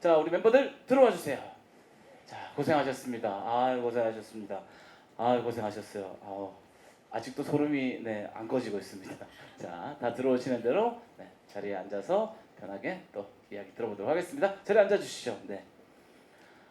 자, 우리 멤버들 들어와 주세요. 자, 고생하셨습니다. 아, 고생하셨습니다. 아, 고생하셨어요. 아우, 아직도 소름이 네, 안 꺼지고 있습니다. 자, 다 들어오시는 대로 네, 자리에 앉아서 편하게 또 이야기 들어보도록 하겠습니다. 자리에 앉아 주시죠. 네.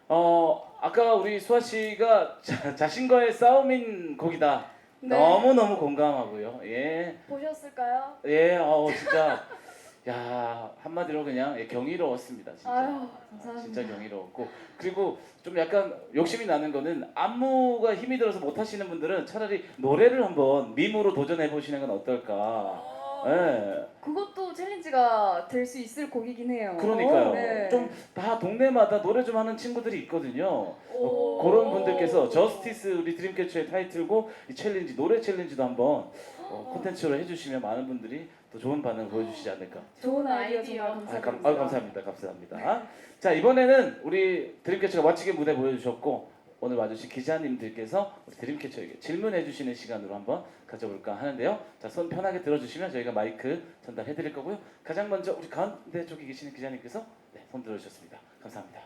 어, 아까 우리 수아 씨가 자, 자신과의 싸움인 곡이다. 네. 너무 너무 공감하고요. 예, 보셨을까요? 예, 어 진짜 야 한마디로 그냥 예, 경이로웠습니다. 진짜. 아유, 감사합니다. 진짜 경이로웠고 그리고 좀 약간 욕심이 나는 거는 안무가 힘이 들어서 못 하시는 분들은 차라리 노래를 한번 밈으로 도전해 보시는 건 어떨까. 예. 그것도 챌린지가 될 수 있을 곡이긴 해요. 그러니까요. 네. 좀 다 동네마다 노래 좀 하는 친구들이 있거든요. 오. 그런 분들께서 저스티스 우리 드림캐쳐의 타이틀곡 이 챌린지 노래 챌린지도 한번 어, 콘텐츠로 해주시면 많은 분들이 또 좋은 반응 보여주시지 않을까. 좋은 아이디어 아이디어. 정말 아, 감사드립니다. 감, 아, 감사합니다. 감사합니다. 자 이번에는 우리 드림캐쳐가 멋지게 무대 보여주셨고 오늘 와주신 기자님들께서 우리 드림캐쳐에게 질문해 주시는 시간으로 한번 가져볼까 하는데요. 자 손 편하게 들어주시면 저희가 마이크 전달해 드릴 거고요. 가장 먼저 우리 가운데 쪽에 계시는 기자님께서 네, 손 들어주셨습니다. 감사합니다.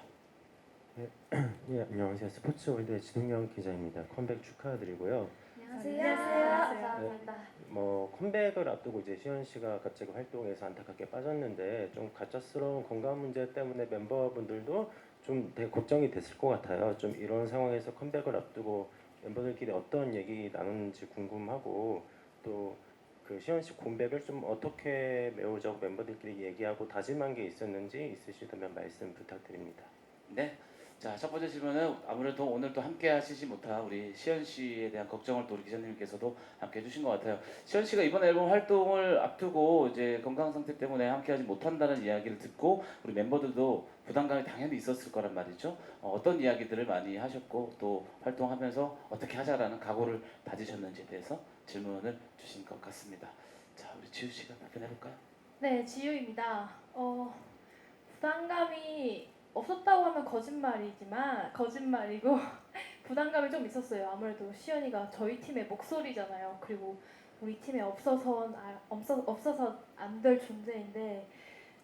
예, 안녕하세요. 스포츠월드의 지동영 기자입니다. 컴백 축하드리고요. 안녕하세요. 감사합니다. 뭐 컴백을 앞두고 이제 시현 씨가 갑자기 활동에서 안타깝게 빠졌는데 좀 가짜스러운 건강 문제 때문에 멤버분들도 좀 되게 걱정이 됐을 것 같아요. 좀 이런 상황에서 컴백을 앞두고 멤버들끼리 어떤 얘기 나누는지 궁금하고 또 그 시현 씨 공백을 좀 어떻게 메우자고 멤버들끼리 얘기하고 다짐한 게 있었는지 있으시다면 말씀 부탁드립니다. 네. 자, 첫 번째 질문은 아무래도 오늘 또 함께 하시지 못한 우리 시현 씨에 대한 걱정을 또 우리 기자님께서도 함께 해주신 것 같아요. 시현 씨가 이번 앨범 활동을 앞두고 이제 건강 상태 때문에 함께 하지 못한다는 이야기를 듣고 우리 멤버들도 부담감이 당연히 있었을 거란 말이죠. 어, 어떤 이야기들을 많이 하셨고 또 활동하면서 어떻게 하자라는 각오를 다지셨는지에 대해서 질문을 주신 것 같습니다. 자, 우리 지우 씨가 답변해 볼까요? 네, 지유입니다. 어, 부담감이 없었다고 하면 거짓말이지만 거짓말이고 부담감이 좀 있었어요. 아무래도 시연이가 저희 팀의 목소리잖아요. 그리고 우리 팀에 없어서 없어 없어서 안 될 존재인데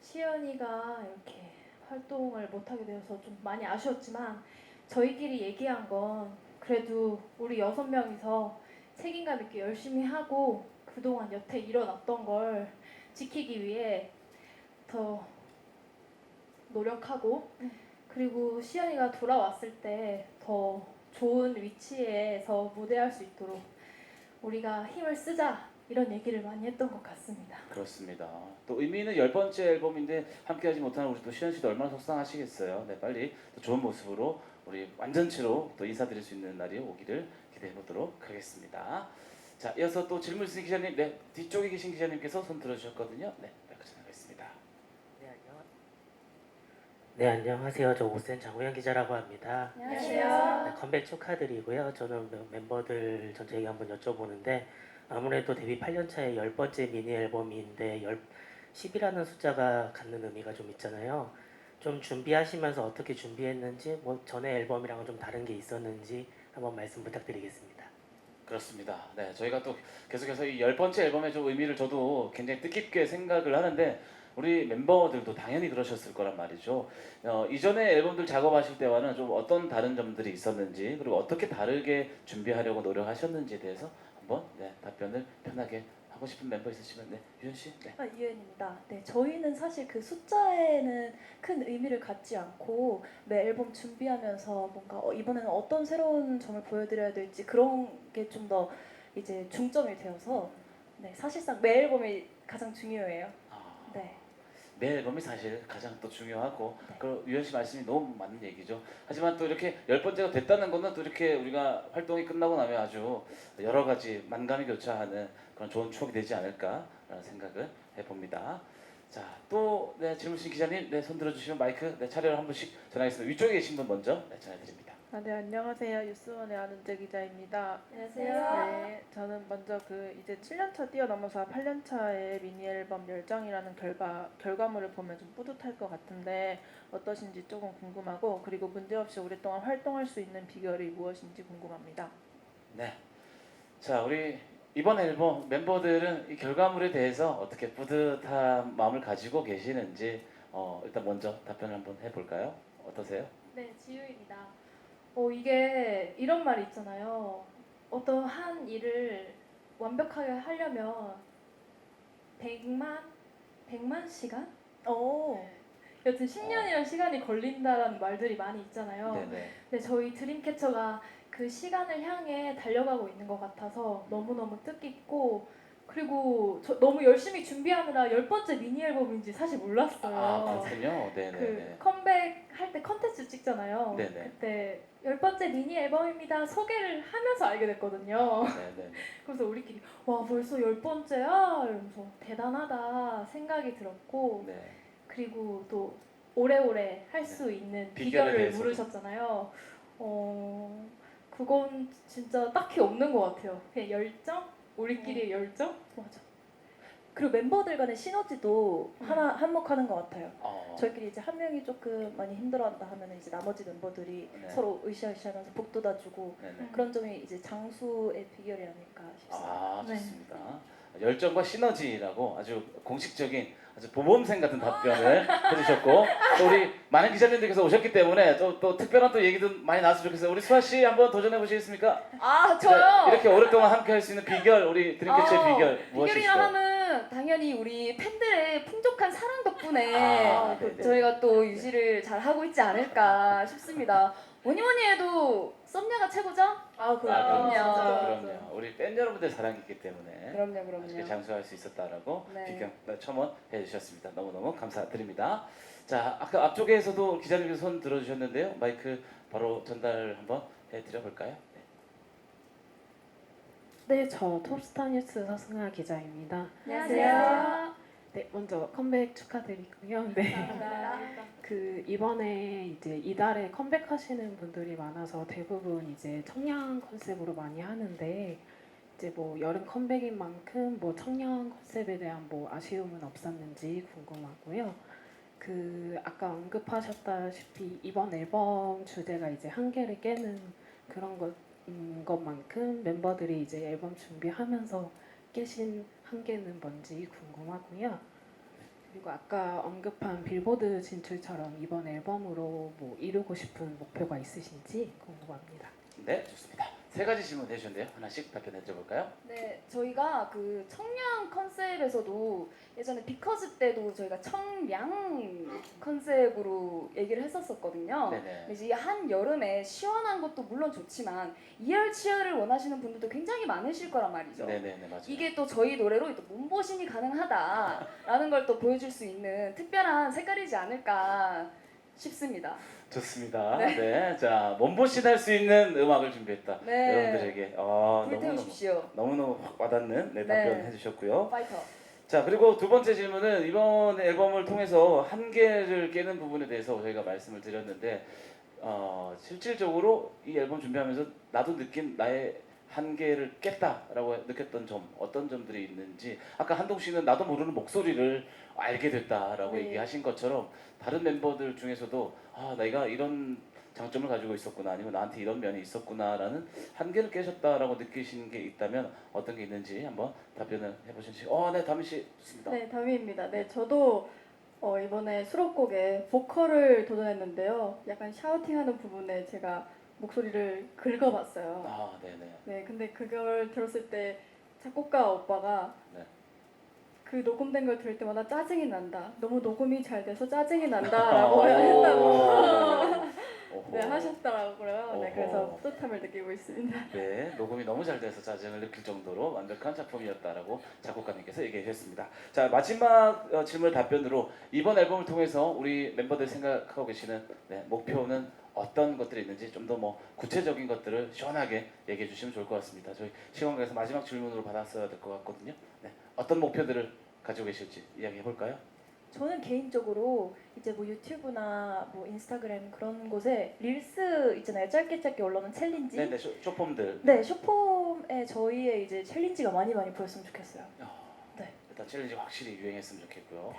시연이가 이렇게 활동을 못 하게 되어서 좀 많이 아쉬웠지만 저희끼리 얘기한 건 그래도 우리 여섯 명이서 책임감 있게 열심히 하고 그동안 여태 일어났던 걸 지키기 위해 더 노력하고 그리고 시연이가 돌아왔을 때 더 좋은 위치에서 무대할 수 있도록 우리가 힘을 쓰자 이런 얘기를 많이 했던 것 같습니다. 그렇습니다. 또 의미는 열 번째 앨범인데 함께하지 못하는 우리 또 시현 씨도 얼마나 속상하시겠어요. 네, 빨리 또 좋은 모습으로 우리 완전체로 또 인사드릴 수 있는 날이 오기를 기대해 보도록 하겠습니다. 자, 이어서 또 질문 있으신 기자님, 네 뒤쪽에 계신 기자님께서 손 들어주셨거든요. 네, 마이크 전하겠습니다. 네, 안녕. 네, 안녕하세요. 저 오센 장우영 기자라고 합니다. 안녕하세요. 네, 컴백 축하드리고요. 저는 멤- 멤버들 전체에게 한번 여쭤보는데 아무래도 데뷔 8년 차의 열 번째 미니 앨범인데 열 10이라는 숫자가 갖는 의미가 좀 있잖아요. 좀 준비하시면서 어떻게 준비했는지 뭐 전에 앨범이랑은 좀 다른 게 있었는지 한번 말씀 부탁드리겠습니다. 그렇습니다. 네, 저희가 또 계속해서 이 열 번째 앨범의 좀 의미를 저도 굉장히 뜻깊게 생각을 하는데 우리 멤버들도 당연히 그러셨을 거란 말이죠. 어, 이전에 앨범들 작업하실 때와는 좀 어떤 다른 점들이 있었는지 그리고 어떻게 다르게 준비하려고 노력하셨는지에 대해서 한번 네, 답변을 편하게 하고 싶은 멤버 있으시면 네, 유현 씨. 네. 아, 이은입니다. 네, 저희는 사실 그 숫자에는 큰 의미를 갖지 않고 매 앨범 준비하면서 뭔가 어, 이번에는 어떤 새로운 점을 보여드려야 될지 그런 게 좀 더 이제 중점이 되어서 네, 사실상 매 앨범이 가장 중요해요. 아, 네. 매 앨범이 사실 가장 또 중요하고 네. 그 유현 씨 말씀이 너무 맞는 얘기죠. 하지만 또 이렇게 열 번째가 됐다는 거는 또 이렇게 우리가 활동이 끝나고 나면 아주 여러 가지 만감이 교차하는 그런 좋은 추억이 되지 않을까라는 생각을 해봅니다. 자, 또 네, 질문 주신 기자님, 네, 손 들어주시면 마이크 네, 차례로 한 분씩 전하겠습니다. 위쪽에 계신 분 먼저 네, 전해드립니다. 아, 네, 안녕하세요. 뉴스원의 안은재 기자입니다. 안녕하세요. 네, 저는 먼저 그 이제 7년차 뛰어넘어서 8년차의 미니 앨범 열정이라는 결과 결과물을 보면 좀 뿌듯할 것 같은데 어떠신지 조금 궁금하고 그리고 문제없이 오랫동안 활동할 수 있는 비결이 무엇인지 궁금합니다. 네. 자, 우리 이번 앨범 멤버들은 이 결과물에 대해서 어떻게 뿌듯한 마음을 가지고 계시는지 어, 일단 먼저 답변을 한번 해볼까요? 어떠세요? 네, 지유입니다. 어, 이게 이런 말이 있잖아요. 어떤 한 일을 완벽하게 하려면 100만 100만 시간? 오. 여튼 10년이라는 시간이 걸린다라는 말들이 많이 있잖아요. 네네. 근데 저희 드림캐쳐가 그 시간을 향해 달려가고 있는 것 같아서 너무너무 뜻깊고 그리고 저 너무 열심히 준비하느라 열 번째 미니 앨범인지 사실 몰랐어요. 아 그렇군요. 그 네네네. 컴백 할 때 컨텐츠 찍잖아요. 네네. 그때 열 번째 미니 앨범입니다 소개를 하면서 알게 됐거든요. 네네. 그래서 우리끼리 와 벌써 열 번째야 이러면서 대단하다 생각이 들었고 네. 그리고 또 오래오래 할 수 있는 비결을. 물으셨잖아요. 어 그건 진짜 딱히 없는 것 같아요. 그냥 열정, 우리끼리의 열정. 맞아. 그리고 멤버들 간의 시너지도 음. 하나 한몫하는 것 같아요. 어, 저희끼리 이제 한 명이 조금 많이 힘들어한다 하면 이제 나머지 멤버들이 네. 서로 으쌰으쌰하면서 복돋아주고 네네. 그런 점이 이제 장수의 비결이라니까 싶습니다. 아 네. 좋습니다. 열정과 시너지라고 아주 공식적인 아주 보범생 같은 답변을 해주셨고 또 우리 많은 기자님들께서 오셨기 때문에 또, 또 특별한 또 얘기도 많이 나왔으면 좋겠어요. 우리 수아 씨 한번 도전해 보시겠습니까? 아 네, 저요. 이렇게 오랫동안 함께 할 수 있는 비결 우리 드림캐치의 어, 비결 비결이라 무엇이실까요? 하면 당연히 우리 팬들의 풍족한 사랑 덕분에 아, 또 네네. 저희가 또 유지를 잘 하고 있지 않을까 싶습니다. 뭐니 뭐니 해도 썸녀가 최고죠? 아 아, 그럼요. 그럼요. 그럼요. 우리 팬 여러분들 사랑이 있기 때문에 그럼요, 이렇게 그럼요. 장수할 수 있었다라고 네. 비경 첨언해 주셨습니다. 너무너무 감사드립니다. 자, 아까 앞쪽에서도 기자님께서 손 들어주셨는데요. 마이크 바로 전달 한번 해드려 볼까요? 네, 저 톱스타 뉴스 서승아 기자입니다. 안녕하세요. 네, 먼저 컴백 축하드리고요. 네. 그 이번에 이제 이달에 컴백하시는 분들이 많아서 대부분 이제 청량 컨셉으로 많이 하는데 이제 뭐 여름 컴백인 만큼 뭐 청량 컨셉에 대한 뭐 아쉬움은 없었는지 궁금하고요. 그 아까 언급하셨다시피 이번 앨범 주제가 이제 한계를 깨는 그런 것 음, 것만큼 멤버들이 이제 앨범 준비하면서 깨신 한계는 뭔지 궁금하고요. 그리고 아까 언급한 빌보드 진출처럼 이번 앨범으로 뭐 이루고 싶은 목표가 있으신지 궁금합니다. 네, 좋습니다. 세 가지 질문 해주셨는데요. 하나씩 답변 해 드려볼까요? 네, 저희가 그 청량 컨셉에서도 예전에 비커즈 때도 저희가 청량 컨셉으로 얘기를 했었었거든요. 네네. 근데 이제 한 여름에 시원한 것도 물론 좋지만 이열 치열을 원하시는 분들도 굉장히 많으실 거란 말이죠. 네네네 맞아요. 이게 또 저희 노래로 또 몸보신이 가능하다라는 걸 또 보여줄 수 있는 특별한 색깔이지 않을까 싶습니다. 좋습니다. 네. 자 몸보신 할 수 있는 음악을 준비했다. 네. 여러분들에게 어, 너무너무 불태우십시오. 너무너무 확 와닿는 네, 네. 답변 해주셨고요. 파이터. 자 그리고 두 번째 질문은 이번 앨범을 통해서 한계를 깨는 부분에 대해서 저희가 말씀을 드렸는데 어, 실질적으로 이 앨범 준비하면서 나도 느낀 나의 한계를 깼다라고 느꼈던 점 어떤 점들이 있는지 아까 한동 씨는 나도 모르는 목소리를 알게 됐다라고 네. 얘기하신 것처럼 다른 멤버들 중에서도 아 내가 이런 장점을 가지고 있었구나 아니면 나한테 이런 면이 있었구나라는 한계를 깨셨다라고 느끼신 게 있다면 어떤 게 있는지 한번 답변을 해보시지. 어네 다미 씨 좋습니다. 네, 다미입니다. 네, 저도 어, 이번에 수록곡에 보컬을 도전했는데요. 약간 샤우팅하는 부분에 제가 목소리를 긁어봤어요. 아 네네. 네, 근데 그걸 들었을 때 작곡가 오빠가 네. 그 녹음된 걸 들을 때마다 짜증이 난다. 너무 녹음이 잘 돼서 짜증이 난다라고 오. 했다고. 네, 하셨더라고요. 네, 그래서. 뿌듯함을 느끼고 있습니다. 네, 녹음이 너무 잘 돼서 짜증을 느낄 정도로 완벽한 작품이었다라고 작곡가님께서 얘기해 주셨습니다. 자 마지막 어, 질문 답변으로 이번 앨범을 통해서 우리 멤버들 생각하고 계시는 네, 목표는 어떤 것들이 있는지 좀 더 뭐 구체적인 것들을 시원하게 얘기해 주시면 좋을 것 같습니다. 저희 시간관에서 마지막 질문으로 받았어야 될 것 같거든요. 네, 어떤 목표들을 가지고 계실지 이야기해 볼까요? 저는 개인적으로 이제 뭐 유튜브나 뭐 인스타그램 그런 곳에 릴스 있잖아요. 짧게 짧게 올라오는 챌린지. 네, 네, 쇼, 쇼폼들. 네, 쇼폼에 저희의 이제 챌린지가 많이 많이 보였으면 좋겠어요. 어, 네. 일단 챌린지 확실히 유행했으면 좋겠고요.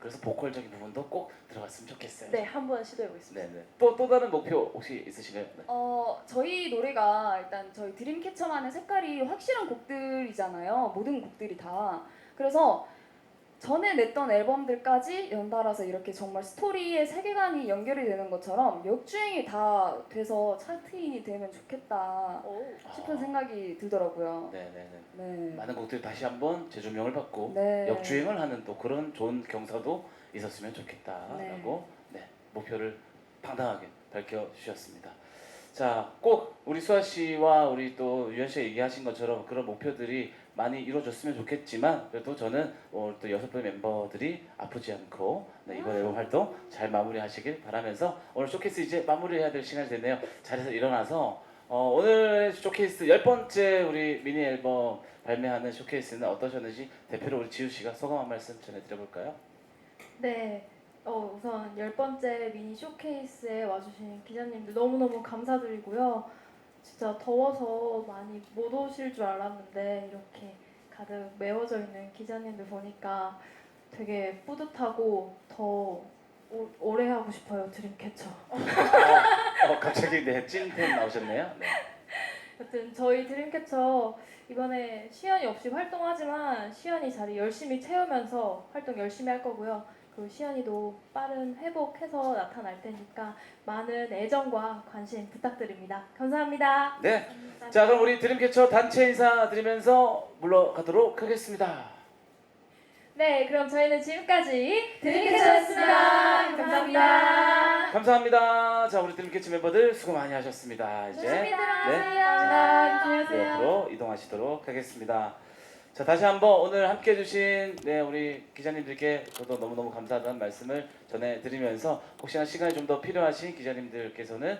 그래서 보컬적인 부분도 꼭 들어갔으면 좋겠어요. 네, 한번 시도해 보겠습니다. 네, 네. 또 또 다른 목표 혹시 있으신가요? 네. 어, 저희 노래가 일단 저희 드림캐쳐만의 색깔이 확실한 곡들이잖아요. 모든 곡들이 다. 그래서 전에 냈던 앨범들까지 연달아서 이렇게 정말 스토리의 세계관이 연결이 되는 것처럼 역주행이 다 돼서 차트인이 되면 좋겠다 싶은 생각이 들더라고요. 네네네. 네. 많은 곡들이 다시 한번 재조명을 받고 네. 역주행을 하는 또 그런 좋은 경사도 있었으면 좋겠다라고 네, 목표를 당당하게 밝혀주셨습니다. 자, 꼭 우리 수아 씨와 우리 또 유현 씨가 얘기하신 것처럼 그런 목표들이 많이 이루어졌으면 좋겠지만 그래도 저는 오늘 또 여섯 분 멤버들이 아프지 않고 네, 이번 앨범 활동 잘 마무리하시길 바라면서 오늘 쇼케이스 이제 마무리해야 될 시간이 됐네요. 자리에서 일어나서 어, 오늘 쇼케이스 열 번째 우리 미니 앨범 발매하는 쇼케이스는 어떠셨는지 대표로 우리 지우 씨가 소감 한 말씀 전해드려볼까요? 네. 어, 우선 열 번째 미니 쇼케이스에 와주신 기자님들 너무너무 감사드리고요. 진짜 더워서 많이 못 오실 줄 알았는데 이렇게 가득 메워져 있는 기자님들 보니까 되게 뿌듯하고 더 오, 오래 하고 싶어요 드림캐쳐. 어, 갑자기 네 찐텐 나오셨네요. 네. 여튼 저희 드림캐쳐 이번에 시연이 없이 활동하지만 시연이 자리 열심히 채우면서 활동 열심히 할 거고요. 그리고 시연이도 빠른 회복해서 나타날 테니까 많은 애정과 관심 부탁드립니다. 감사합니다. 네. 자 그럼 우리 드림캐쳐 단체 인사 드리면서 물러가도록 하겠습니다. 네, 그럼 저희는 지금까지 드림캐쳐였습니다. 감사합니다. 감사합니다. 자 우리 드림캐쳐 멤버들 수고 많이 하셨습니다. 이제 조심히 네. 들어가세요. 조심히 네, 옆으로 이동하시도록 하겠습니다. 자 다시 한번 오늘 함께 해주신 네 우리 기자님들께 저도 너무너무 감사하다는 말씀을 전해드리면서 혹시나 시간이 좀 더 필요하신 기자님들께서는